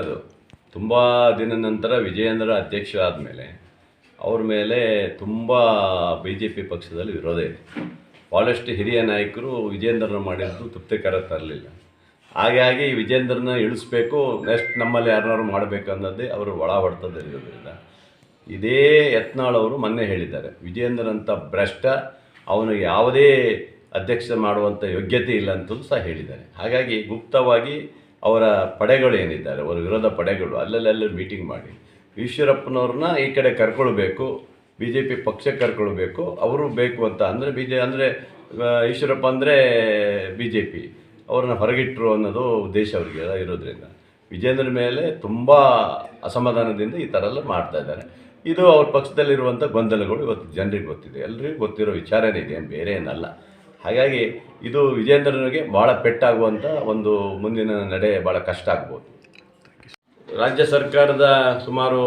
ಅದು ತುಂಬ ದಿನ ನಂತರ ವಿಜಯೇಂದ್ರ ಅಧ್ಯಕ್ಷ ಆದಮೇಲೆ ಅವ್ರ ಮೇಲೆ ತುಂಬ ಬಿ ಜೆ ಪಿ ಪಕ್ಷದಲ್ಲಿ ವಿರೋಧ ಇದೆ. ಭಾಳಷ್ಟು ಹಿರಿಯ ನಾಯಕರು ವಿಜೇಂದ್ರನ ಮಾಡಿದ್ದು ತೃಪ್ತಿಕರ ತರಲಿಲ್ಲ. ಹಾಗಾಗಿ ವಿಜೇಂದ್ರನ ಇಳಿಸ್ಬೇಕು ನೆಕ್ಸ್ಟ್ ನಮ್ಮಲ್ಲಿ ಯಾರನ್ನಾರು ಮಾಡಬೇಕು ಅನ್ನೋದೇ ಅವರು ಒಳ ಹೊಡ್ತದಿರೋದ್ರಿಂದ ಇದೇ ಯತ್ನಾಳ್ ಅವರು ಮೊನ್ನೆ ಹೇಳಿದ್ದಾರೆ ವಿಜೇಂದ್ರನಂಥ ಭ್ರಷ್ಟ ಅವನಿಗೆ ಯಾವುದೇ ಅಧ್ಯಕ್ಷ ಮಾಡುವಂಥ ಯೋಗ್ಯತೆ ಇಲ್ಲ ಅಂತಲೂ ಸಹ ಹೇಳಿದ್ದಾರೆ. ಹಾಗಾಗಿ ಗುಪ್ತವಾಗಿ ಅವರ ಪಡೆಗಳು ಏನಿದ್ದಾರೆ, ಅವರ ವಿರೋಧ ಪಡೆಗಳು, ಅಲ್ಲಲ್ಲೆಲ್ಲ ಮೀಟಿಂಗ್ ಮಾಡಿ. ಈಶ್ವರಪ್ಪನವ್ರನ್ನ ಈ ಕಡೆ ಕರ್ಕೊಳ್ಬೇಕು ಬಿ ಜೆ ಪಿ ಪಕ್ಷಕ್ಕೆ ಕರ್ಕೊಳ್ಬೇಕು, ಅವರು ಬೇಕು ಅಂತ ಅಂದರೆ ಬಿ ಜೆ ಅಂದರೆ ಈಶ್ವರಪ್ಪ ಅಂದರೆ ಬಿ ಜೆ ಪಿ ಅವ್ರನ್ನ ಹೊರಗಿಟ್ಟರು ಅನ್ನೋದು ಉದ್ದೇಶ ಅವರಿಗೆಲ್ಲ ಇರೋದ್ರಿಂದ. ವಿಜೇಂದ್ರ ಮೇಲೆ ತುಂಬ ಅಸಮಾಧಾನದಿಂದ ಈ ಥರ ಎಲ್ಲ ಮಾಡ್ತಾ ಇದ್ದಾರೆ. ಇದು ಅವ್ರ ಪಕ್ಷದಲ್ಲಿರುವಂಥ ಗೊಂದಲಗಳು ಇವತ್ತು ಜನರಿಗೆ ಗೊತ್ತಿದೆ. ಎಲ್ಲರಿಗೂ ಗೊತ್ತಿರೋ ವಿಚಾರನೇ ಇದೆ ಬೇರೆ ಏನಲ್ಲ ಹಾಗಾಗಿ ಇದು ವಿಜೇಂದ್ರನಿಗೆ ಭಾಳ ಪೆಟ್ಟಾಗುವಂಥ ಒಂದು ಮುಂದಿನ ನಡೆ ಭಾಳ ಕಷ್ಟ ಆಗ್ಬೋದು. ರಾಜ್ಯ ಸರ್ಕಾರದ ಸುಮಾರು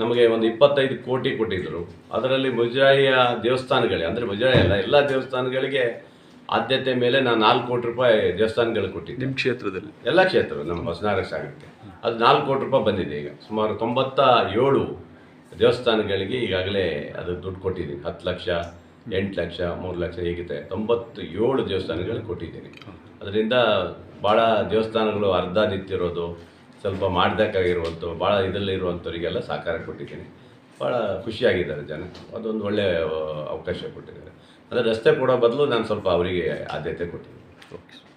ನಮಗೆ ಒಂದು ಇಪ್ಪತ್ತೈದು ಕೋಟಿ ಕೊಟ್ಟಿದ್ದರು. ಅದರಲ್ಲಿ ಮುಜರಾಯಿಯ ದೇವಸ್ಥಾನಗಳೇ ಅಂದರೆ ಮುಜರಾಯಿ ಅಲ್ಲ ಎಲ್ಲ ದೇವಸ್ಥಾನಗಳಿಗೆ ಆದ್ಯತೆ ಮೇಲೆ ನಾನು ನಾಲ್ಕು ಕೋಟಿ ರೂಪಾಯಿ ದೇವಸ್ಥಾನಗಳಿಗೆ ಕೊಟ್ಟಿದ್ದೆ. ನಿಮ್ಮ ಕ್ಷೇತ್ರದಲ್ಲಿ? ಎಲ್ಲ ಕ್ಷೇತ್ರ ನಮ್ಮ ಹೊಸನಗರ ಸಾಗರಕ್ಕೆ. ಅದು ನಾಲ್ಕು ಕೋಟಿ ರೂಪಾಯಿ ಬಂದಿದೆ ಈಗ. ಸುಮಾರು ತೊಂಬತ್ತ ಏಳು ದೇವಸ್ಥಾನಗಳಿಗೆ ಈಗಾಗಲೇ ಅದು ದುಡ್ಡು ಕೊಟ್ಟಿದ್ದೀನಿ. ಹತ್ತು ಲಕ್ಷ ಎಂಟು ಲಕ್ಷ, ಮೂರು ಲಕ್ಷ ಹೀಗಿದೆ. ತೊಂಬತ್ತು ಏಳು ದೇವಸ್ಥಾನಗಳಲ್ಲಿ ಕೊಟ್ಟಿದ್ದೀನಿ. ಅದರಿಂದ ಭಾಳ ದೇವಸ್ಥಾನಗಳು ಅರ್ಧ ನಿಂತಿರೋದು ಸ್ವಲ್ಪ ಮಾಡಬೇಕಾಗಿರುವಂಥ ಭಾಳ ಇದರಲ್ಲಿ ಇರುವಂಥವರಿಗೆಲ್ಲ ಸಹಕಾರ ಕೊಟ್ಟಿದ್ದೀನಿ. ಭಾಳ ಖುಷಿಯಾಗಿದ್ದಾರೆ ಜನ. ಅದೊಂದು ಒಳ್ಳೆಯ ಅವಕಾಶ ಕೊಟ್ಟಿದ್ದಾರೆ. ಅಂದರೆ ರಸ್ತೆ ಕೊಡೋ ಬದಲು ನಾನು ಸ್ವಲ್ಪ ಅವರಿಗೆ ಆದ್ಯತೆ ಕೊಟ್ಟಿದ್ದೀನಿ. ಓಕೆ.